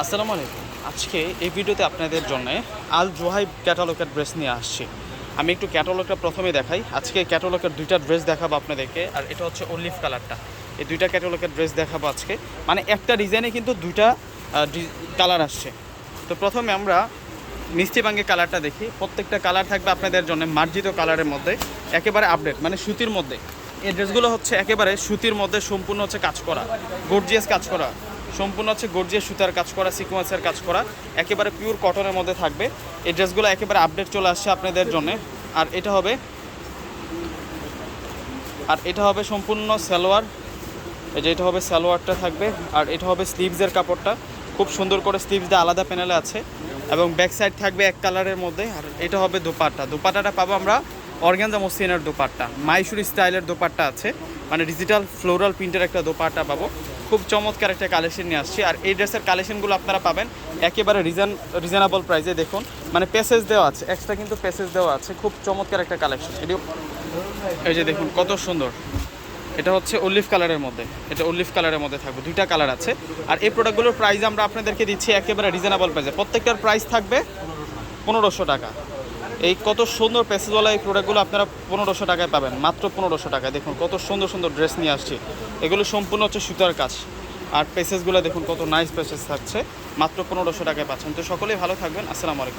আসসালামু আলাইকুম। আজকে এই ভিডিওতে আপনাদের জন্য আল জোহাইব ক্যাটালগের ড্রেস নিয়ে আসছি। আমি একটু ক্যাটালগটা প্রথমে দেখাই। আজকে ক্যাটালগের দুইটা ড্রেস দেখাবো আপনাদেরকে, আর এটা হচ্ছে অলিভ কালারটা এই দুইটা ক্যাটালগের ড্রেস দেখাবো আজকে। মানে একটা ডিজাইনে কিন্তু দুইটা কালার আসছে। তো প্রথমে আমরা মিষ্টি বাঙ্গে কালারটা দেখি। প্রত্যেকটা কালার থাকবে আপনাদের জন্য মার্জিত কালারের মধ্যে, একেবারে আপডেট মানে সুতির মধ্যে। এই ড্রেসগুলো হচ্ছে একেবারে সুতির মধ্যে সম্পূর্ণ হচ্ছে কাজ করা গর্জিয়াস কাজ করা। সম্পূর্ণ হচ্ছে গর্জিয়াস সুতার কাজ করা, সিকোয়েন্সের কাজ করা, একেবারে পিওর কটনের মধ্যে থাকবে। এই ড্রেসগুলো একেবারে আপডেট চলে আসছে আপনাদের জন্য। আর এটা হবে, আর এটা হবে সম্পূর্ণ সালোয়ার। এই যে এটা হবে সালোয়ারটা থাকবে, আর এটা হবে স্লিভসের কাপড়টা। খুব সুন্দর করে স্লিভসটা আলাদা প্যানেলে আছে। এবং ব্যাক সাইড থাকবে এক কালারের মধ্যে, আর এটা হবে দোপাট্টা। দোপাট্টাটা পাবো আমরা অর্গানজা মসলিনের দোপাট্টা। মাইশুরি স্টাইলের দোপাট্টা আছে। মানে ডিজিটাল ফ্লোরাল প্রিন্টের একটা দোপাট্টা পাবো। খুব চমৎকার একটা কালেকশন নিয়ে আসছি। আর এই ড্রেসের কালেকশনগুলো আপনারা পাবেন একেবারে রিজন রিজনেবল প্রাইসে দেখুন। মানে প্যাসেজ দেওয়া আছে। এক্সট্রা কিন্তু প্যাসেজ দেওয়া আছে। খুব চমৎকার একটা কালেকশন এটিও এই যে দেখুন, কত সুন্দর। এটা হচ্ছে অলিভ কালারের মধ্যে। এটা অলিভ কালারের মধ্যে থাকবে। দুইটা কালার আছে। আর এই প্রোডাক্টগুলোর প্রাইস আমরা আপনাদেরকে দিচ্ছি একেবারে রিজনেবল প্রাইসে প্রত্যেকটার প্রাইস থাকবে পনেরোশো টাকা। এই কত সুন্দর প্যাসেজওয়ালা এই প্রোডাক্টগুলো আপনারা পনেরোশো টাকায় পাবেন, মাত্র পনেরোশো টাকায়। দেখুন, কত সুন্দর সুন্দর ড্রেস নিয়ে আসছে। এগুলো সম্পূর্ণ হচ্ছে সুতার কাজ। আর প্যাসেজগুলো দেখুন, কত নাইস প্যাসেজ থাকছে, মাত্র পনেরোশো টাকায় পাচ্ছেন। তো সকলেই ভালো থাকবেন, আসসালামু আলাইকুম।